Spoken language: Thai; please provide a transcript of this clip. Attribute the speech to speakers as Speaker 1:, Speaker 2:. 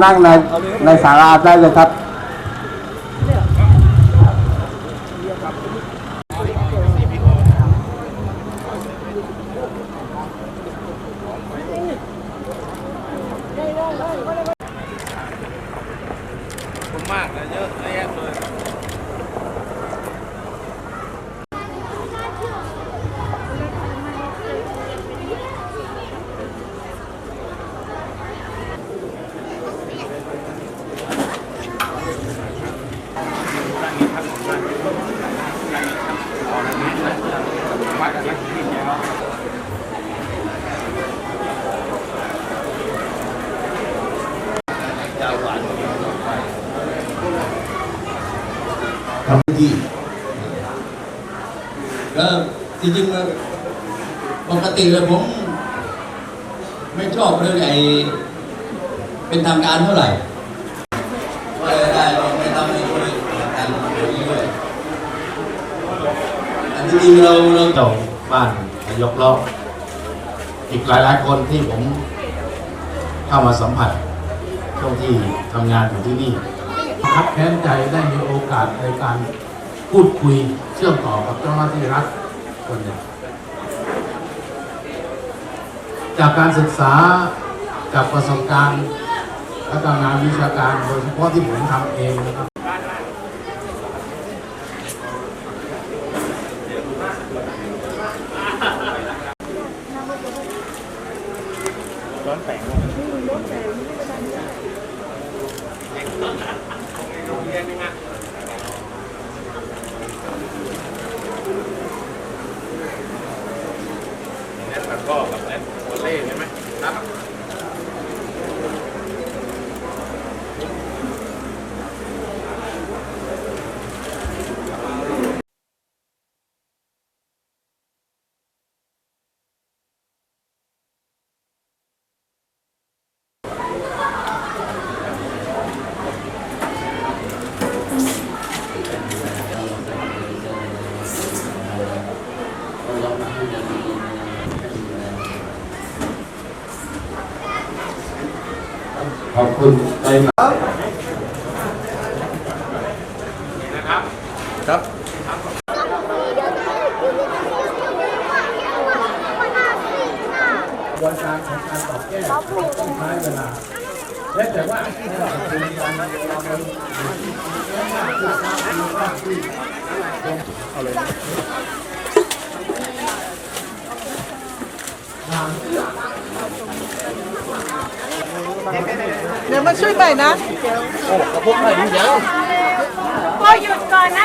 Speaker 1: นั่งในในศาลาได้เลยครับมากนะ ย
Speaker 2: าวกว่า
Speaker 3: ท
Speaker 2: ำที่
Speaker 4: ก็
Speaker 2: จ
Speaker 4: ริงๆ
Speaker 2: ปก
Speaker 4: ติแล้ว
Speaker 2: ผม ไ
Speaker 4: ม่ชอบเรื่องไอ้
Speaker 2: เป็น
Speaker 4: ทางก
Speaker 2: ารเ
Speaker 4: ท่าไหร่ก
Speaker 2: าร
Speaker 4: ที่จริงเรา
Speaker 2: เรา
Speaker 3: ต่อบ้านยกเลิบอีกหลายหลายคนที่ผมเข้ามาสัมผัส ช่วงที่ทำงานอยู่ที่นี่ครับแทนใจได้มีโอกาสในการพูดคุยเชื่อมต่อกับเจ้าหน้าที่รัฐคนหนึ่งจากการศึกษาจากประสบการณ์และการงานวิชาการโดยเฉพาะที่ผมทำเองนะครับ ร้อนแสงร้อนแสงแอดตะก้อกับแอดวอเล่ใช่ไหม
Speaker 5: ขอบคุณใจครับครับ
Speaker 3: กระบวนการของการตอบแก้ที่ใช้เวลาและแต่ว่าที่เราเป็นการเราเนที่ที่ที่ที่ที่ที่ที่ที่ที่ เดี๋ยวมาช่วยใหม่นะ โอ้กระพุ้งหน่อยดิเดี๋ยว
Speaker 6: พ่อหยุดก่อนนะ